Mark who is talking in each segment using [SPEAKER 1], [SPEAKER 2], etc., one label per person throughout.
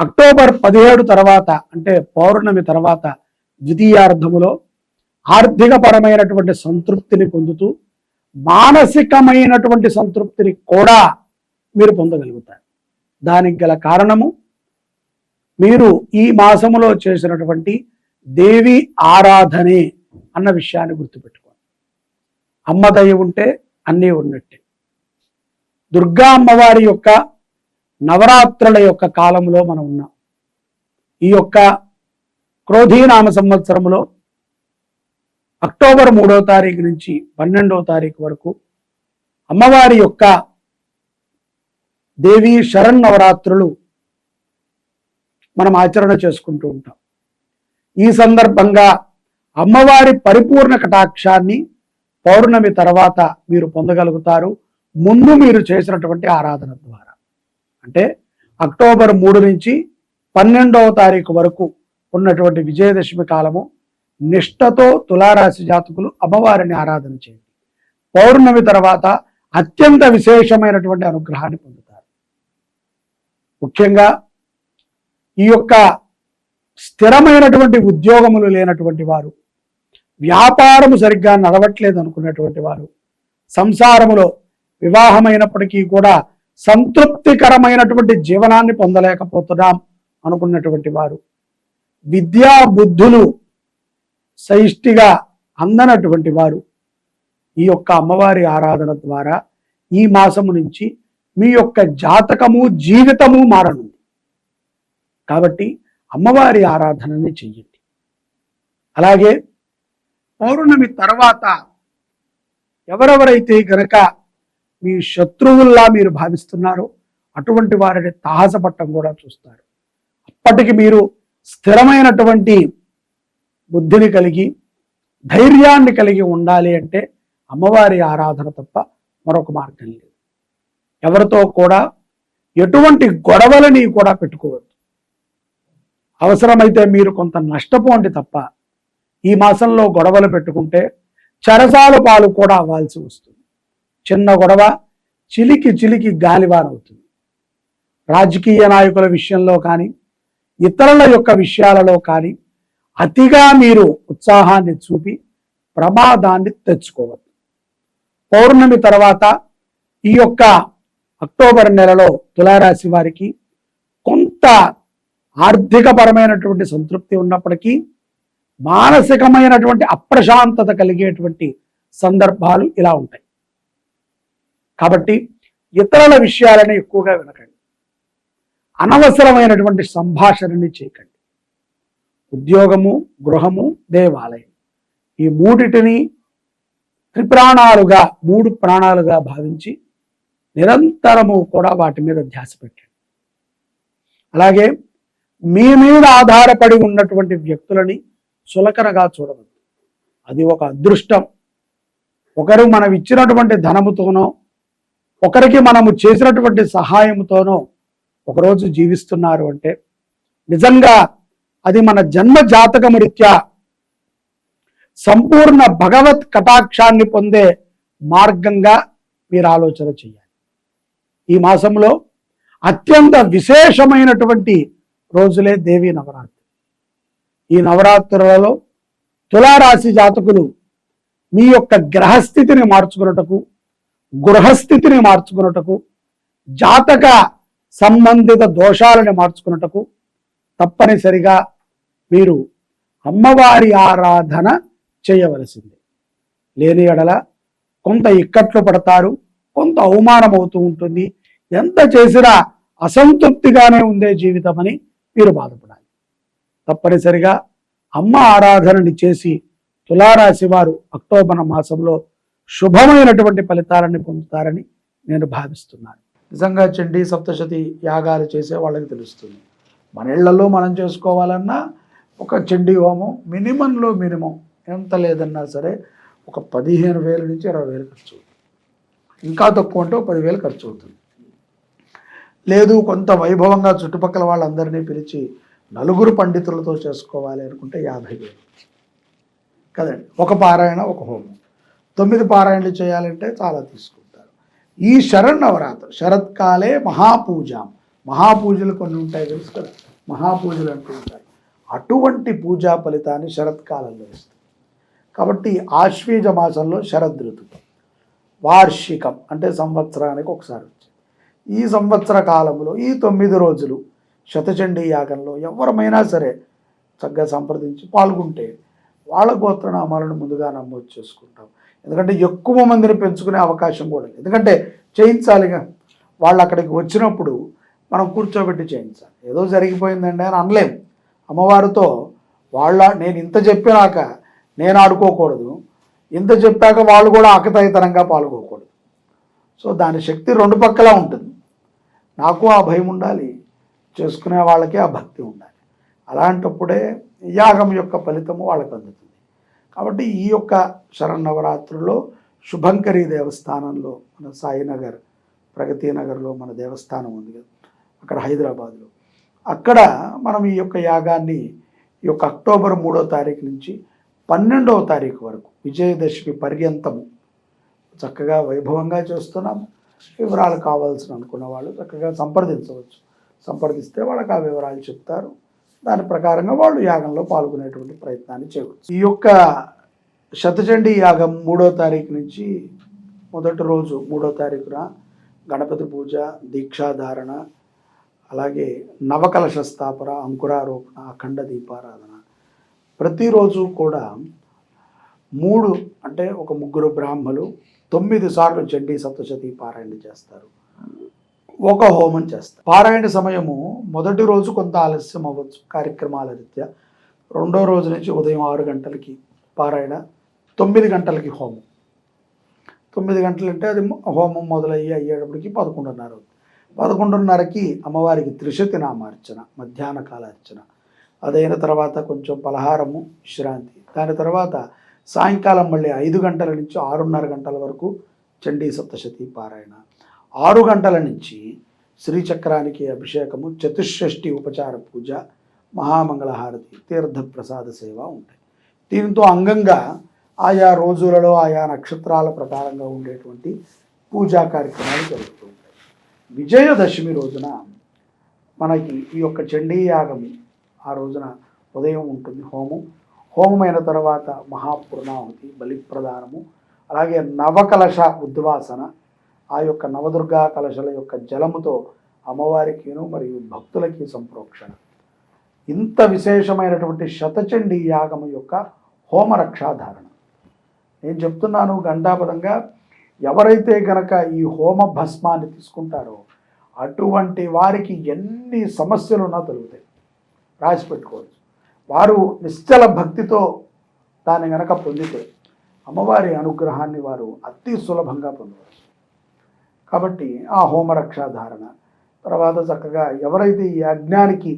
[SPEAKER 1] October పదిహేడు తర్వాత అంటే పౌర్ణమి తర్వాత ద్వితీయార్థములో ఆర్థికపరమైనటువంటి సంతృప్తిని పొందుతూ మానసికమైనటువంటి సంతృప్తిని కూడా మీరు పొందగలుగుతారు. దానికి గల కారణము మీరు ఈ మాసములో చేసినటువంటి దేవి ఆరాధనే అన్న విషయాన్ని గుర్తుపెట్టుకోండి. అమ్మ దయ ఉంటే అన్నీ ఉన్నట్టే. దుర్గా అమ్మవారి యొక్క నవరాత్రుల యొక్క కాలంలో మనం ఉన్నాం. ఈ యొక్క క్రోధీనామ సంవత్సరంలో అక్టోబర్ మూడో తారీఖు నుంచి పన్నెండవ తారీఖు వరకు అమ్మవారి యొక్క దేవీ శరణ్ నవరాత్రులు మనం ఆచరణ చేసుకుంటూ ఉంటాం. ఈ సందర్భంగా అమ్మవారి పరిపూర్ణ కటాక్షాన్ని పౌర్ణమి తర్వాత మీరు పొందగలుగుతారు. ముందు మీరు చేసినటువంటి ఆరాధన ద్వారా. అంటే అక్టోబర్ మూడు నుంచి పన్నెండవ తారీఖు వరకు ఉన్నటువంటి విజయదశమి కాలము నిష్టతో తులారాశి జాతకులు అమ్మవారిని ఆరాధన చేయండి. పౌర్ణమి తర్వాత అత్యంత విశేషమైనటువంటి అనుగ్రహాన్ని పొందుతారు. ముఖ్యంగా ఈ యొక్క స్థిరమైనటువంటి ఉద్యోగములు లేనటువంటి వారు వ్యాపారము సరిగ్గా నడవట్లేదు అనుకున్నటువంటి వారు సంసారములో వివాహమైనప్పటికీ కూడా సంతృప్తికరమైనటువంటి జీవనాన్ని పొందలేకపోతున్నాం అనుకున్నటువంటి వారు. విద్యా బుద్ధులు సైష్టిగా అందనటువంటి వారు ఈ యొక్క అమ్మవారి ఆరాధన ద్వారా ఈ మాసము నుంచి మీ యొక్క జాతకము జీవితము మారనుంది. కాబట్టి అమ్మవారి ఆరాధనని చెయ్యండి. అలాగే పౌర్ణమి తర్వాత ఎవరెవరైతే గనక మీ శత్రువుల్లా మీరు భావిస్తున్నారో. అటువంటి వారిని తాహసపట్టం కూడా చూస్తారు. అప్పటికి మీరు స్థిరమైనటువంటి బుద్ధిని కలిగి ధైర్యాన్ని కలిగి ఉండాలి అంటే అమ్మవారి ఆరాధన తప్ప మరొక మార్గం లేదు. ఎవరితో కూడా ఎటువంటి గొడవలని కూడా పెట్టుకోవద్దు. అవసరమైతే మీరు కొంత నష్టపోండి తప్ప ఈ మాసంలో గొడవలు పెట్టుకుంటే చరసాల పాలు కూడా అవ్వాల్సి వస్తుంది. చిన్న గొడవ చిలికి చిలికి గాలివారవుతుంది రాజకీయ నాయకుల విషయంలో కానీ ఇతరుల యొక్క విషయాలలో కానీ అతిగా మీరు ఉత్సాహాన్ని చూపి ప్రమాదాన్ని తెచ్చుకోవద్దు. పౌర్ణమి తర్వాత ఈ యొక్క అక్టోబర్ నెలలో తులారాశి వారికి కొంత ఆర్థికపరమైనటువంటి సంతృప్తి ఉన్నప్పటికీ మానసికమైనటువంటి అప్రశాంతత కలిగేటువంటి సందర్భాలు ఇలా ఉంటాయి. కాబట్టి ఇతరుల విషయాలను ఎక్కువగా వినకండి. అనవసరమైనటువంటి సంభాషణని చేయకండి. ఉద్యోగము గృహము దేవాలయం. ఈ మూడిటిని త్రిప్రాణాలుగా మూడు ప్రాణాలుగా భావించి నిరంతరము కూడా వాటి మీద ధ్యాస పెట్టండి. అలాగే మీ మీద ఆధారపడి ఉన్నటువంటి వ్యక్తులని చులకనగా చూడవద్దు. అది ఒక అదృష్టం. ఒకరు మనం ఇచ్చినటువంటి ధనముతోనో ఒకరికి మనము చేసినటువంటి సహాయంతోనో ఒకరోజు జీవిస్తున్నారు అంటే నిజంగా అది మన జన్మ జాతకము రీత్యా సంపూర్ణ భగవత్ కటాక్షాన్ని పొందే మార్గంగా మీరు ఆలోచన చేయాలి. ఈ మాసంలో అత్యంత విశేషమైనటువంటి రోజులే దేవి నవరాత్రి. ఈ నవరాత్రులలో తులారాశి జాతకులు మీ యొక్క గ్రహస్థితిని మార్చుకున్నటకు గృహస్థితిని మార్చుకున్నటకు జాతక సంబంధిత దోషాలని మార్చుకున్నటకు తప్పనిసరిగా మీరు అమ్మవారి ఆరాధన చేయవలసింది. లేని ఎడల కొంత ఇక్కట్లు పడతారు కొంత అవమానం అవుతూ ఉంటుంది. ఎంత చేసినా అసంతృప్తిగానే ఉందే జీవితం అని మీరు బాధపడాలి. తప్పనిసరిగా అమ్మ ఆరాధనని చేసి తులారాశి వారు అక్టోబర్ మాసంలో శుభమైనటువంటి ఫలితాలని పొందుతారని నేను భావిస్తున్నాను. నిజంగా చండీ సప్తశతి యాగాలు చేసే వాళ్ళకి తెలుస్తుంది. మన ఇళ్ళలో మనం చేసుకోవాలన్నా ఒక చండీ హోమం మినిమంలో మినిమం ఎంత లేదన్నా సరే ఒక పదిహేను వేల నుంచి ఇరవై వేలు ఖర్చు అవుతుంది. ఇంకా తక్కువ అంటే ఒక పదివేలు ఖర్చు అవుతుంది. లేదు కొంత వైభవంగా చుట్టుపక్కల వాళ్ళందరినీ పిలిచి నలుగురు పండితులతో చేసుకోవాలి అనుకుంటే యాభై వేలు. కదండి? ఒక పారాయణ ఒక హోమం. తొమ్మిది పారాయణలు చేయాలంటే చాలా తీసుకుంటారు. ఈ శరన్నవరాత్రి శరత్కాలే మహాపూజ. మహాపూజలు కొన్ని ఉంటాయి తెలుసు కదా? మహాపూజలు అంటూ ఉంటాయి. అటువంటి పూజా ఫలితాన్ని శరత్కాలంలో ఇస్తుంది కాబట్టి ఆశ్వీజ మాసంలో శరదృతువు వార్షికం అంటే సంవత్సరానికి ఒకసారి వచ్చి ఈ సంవత్సర కాలంలో ఈ తొమ్మిది రోజులు శతచండీ యాగంలో ఎవరమైనా సరే చక్కగా సంప్రదించి పాల్గొంటే వాళ్ళ గోత్రనామాలను ముందుగా నమోదు చేసుకుంటాం. ఎందుకంటే ఎక్కువ మందిని పెంచుకునే అవకాశం కూడా లేదు. ఎందుకంటే చేయించాలిగా. వాళ్ళు అక్కడికి వచ్చినప్పుడు మనం కూర్చోబెట్టి చేయించాలి. ఏదో జరిగిపోయిందండి అని అనలేం. అమ్మవారితో వాళ్ళ నేను ఇంత చెప్పినాక నేను ఆడుకోకూడదు. ఇంత చెప్పాక వాళ్ళు కూడా ఆకతాయితనంగా పాల్గొకూడదు. సో దాని శక్తి రెండు పక్కలా ఉంటుంది. నాకు ఆ భయం ఉండాలి. చేసుకునే వాళ్ళకి ఆ భక్తి ఉండాలి. అలాంటప్పుడే యాగం యొక్క ఫలితము వాళ్ళకి అందుతుంది. కాబట్టి ఈ యొక్క శరన్నవరాత్రుల్లో శుభంకరి దేవస్థానంలో మన సాయినగర్ ప్రగతి నగర్లో మన దేవస్థానం ఉంది కదా అక్కడ హైదరాబాద్లో. అక్కడ మనం ఈ యొక్క యాగాన్ని ఈ యొక్క అక్టోబర్ మూడో తారీఖు నుంచి పన్నెండవ తారీఖు వరకు విజయదశమి పర్యంతము చక్కగా వైభవంగా చేస్తున్నాము. వివరాలు కావాల్సిన అనుకున్న వాళ్ళు చక్కగా సంప్రదించవచ్చు. సంప్రదిస్తే వాళ్ళకి ఆ వివరాలు చెప్తారు. దాని ప్రకారంగా వాళ్ళు యాగంలో పాల్గొనేటువంటి ప్రయత్నాన్ని చేయవచ్చు. ఈ యొక్క శతచండీ యాగం మూడో తారీఖు నుంచి మొదటి రోజు మూడో తారీఖున గణపతి పూజ దీక్షాధారణ అలాగే నవకలశ స్థాపన అంకురారోపణ అఖండ దీపారాధన. ప్రతిరోజు కూడా మూడు అంటే ఒక ముగ్గురు బ్రాహ్మలు తొమ్మిది సార్లు చండీ సప్తశతి పారాయణ చేస్తారు. ఒక హోమం చేస్తారు పారాయణ సమయము మొదటి రోజు కొంత ఆలస్యం అవ్వచ్చు కార్యక్రమాల రీత్యా. రెండో రోజు నుంచి ఉదయం ఆరు గంటలకి పారాయణ తొమ్మిది గంటలకి హోమం. తొమ్మిది గంటలు అంటే అది హోమం మొదలయ్యి అయ్యేటప్పటికి పదకొండున్నర పదకొండున్నరకి అమ్మవారికి త్రిశతి నామార్చన మధ్యాహ్న కాల అర్చన అదైన తర్వాత కొంచెం పలహారము విశ్రాంతి. దాని తర్వాత సాయంకాలం మళ్ళీ ఐదు గంటల నుంచి ఆరున్నర గంటల వరకు చండీ సప్తశతి పారాయణ. ఆరు గంటల నుంచి శ్రీచక్రానికి అభిషేకము చతుషష్ఠి ఉపచార పూజ మహామంగళహారతి తీర్థప్రసాద సేవ ఉంటాయి. దీంతో అంగంగా ఆయా రోజులలో ఆయా నక్షత్రాల ప్రకారంగా ఉండేటువంటి పూజా కార్యక్రమాలు జరుగుతూ ఉంటాయి. విజయదశమి రోజున మనకి ఈ యొక్క చండీ యాగము ఆ రోజున ఉదయం ఉంటుంది హోమం. హోమమైన తర్వాత మహాపూర్ణాహుతి బలిప్రదానము. అలాగే నవకలశ ఉద్వాసన ఆ యొక్క నవదుర్గా కలశల యొక్క జలముతో అమ్మవారికిను మరియు భక్తులకి సంప్రోక్షణ. ఇంత విశేషమైనటువంటి శతచండీ యాగము యొక్క హోమరక్షాధారణ. నేను చెప్తున్నాను గంటాపదంగా ఎవరైతే గనక ఈ హోమ భస్మాన్ని తీసుకుంటారో అటువంటి వారికి ఎన్ని సమస్యలున్నా తొలుగుతాయి. రాసి పెట్టుకోవచ్చు. వారు నిశ్చల భక్తితో దాన్ని గనక పొందితే అమ్మవారి అనుగ్రహాన్ని వారు అతి సులభంగా పొందవచ్చు. కాబట్టి ఆ హోమరక్షాధారణ. తర్వాత చక్కగా ఎవరైతే ఈ యజ్ఞానికి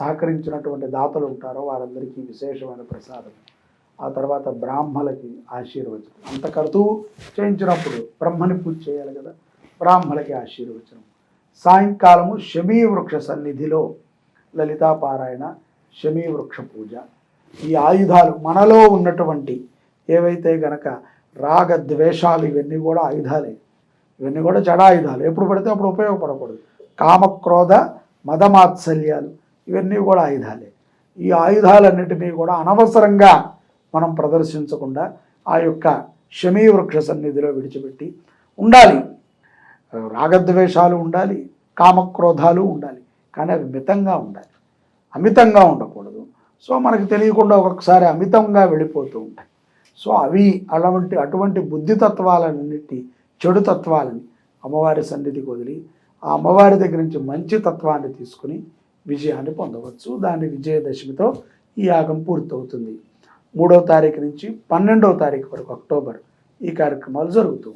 [SPEAKER 1] సహకరించినటువంటి దాతలు ఉంటారో వారందరికీ విశేషమైన ప్రసాదం. ఆ తర్వాత బ్రాహ్మలకి ఆశీర్వచనం. అంత కర్తువు చేయించినప్పుడు బ్రహ్మని పూజ చేయాలి కదా బ్రాహ్మలకి ఆశీర్వచనం. సాయంకాలము శమీ వృక్ష సన్నిధిలో లలితాపారాయణ శమీ వృక్ష పూజ. ఈ ఆయుధాలు మనలో ఉన్నటువంటి ఏవైతే గనక రాగ ద్వేషాలు ఇవన్నీ కూడా ఆయుధాలే. ఇవన్నీ కూడా జడాయుధాలు. ఎప్పుడు పడితే అప్పుడు ఉపయోగపడకూడదు. కామక్రోధ మదమాత్సల్యాలు ఇవన్నీ కూడా ఆయుధాలే. ఈ ఆయుధాలన్నిటినీ కూడా అనవసరంగా మనం ప్రదర్శించకుండా ఆ యొక్క శమీ వృక్ష సన్నిధిలో విడిచిపెట్టి ఉండాలి. రాగద్వేషాలు ఉండాలి కామక్రోధాలు ఉండాలి కానీ అవి మితంగా ఉండాలి. అమితంగా ఉండకూడదు. సో మనకు తెలియకుండా ఒక్కొక్కసారి అమితంగా వెళ్ళిపోతూ ఉంటాయి. సో అవి అలాంటి అటువంటి బుద్ధితత్వాలన్నిటి చెడు తత్వాలని అమ్మవారి సన్నిధికి వదిలి ఆ అమ్మవారి దగ్గర నుంచి మంచి తత్వాన్ని తీసుకుని విజయాన్ని పొందవచ్చు. దాని విజయదశమితో ఈ యాగం పూర్తవుతుంది. మూడో తారీఖు నుంచి పన్నెండవ తారీఖు వరకు అక్టోబర్ ఈ కార్యక్రమాలు జరుగుతూ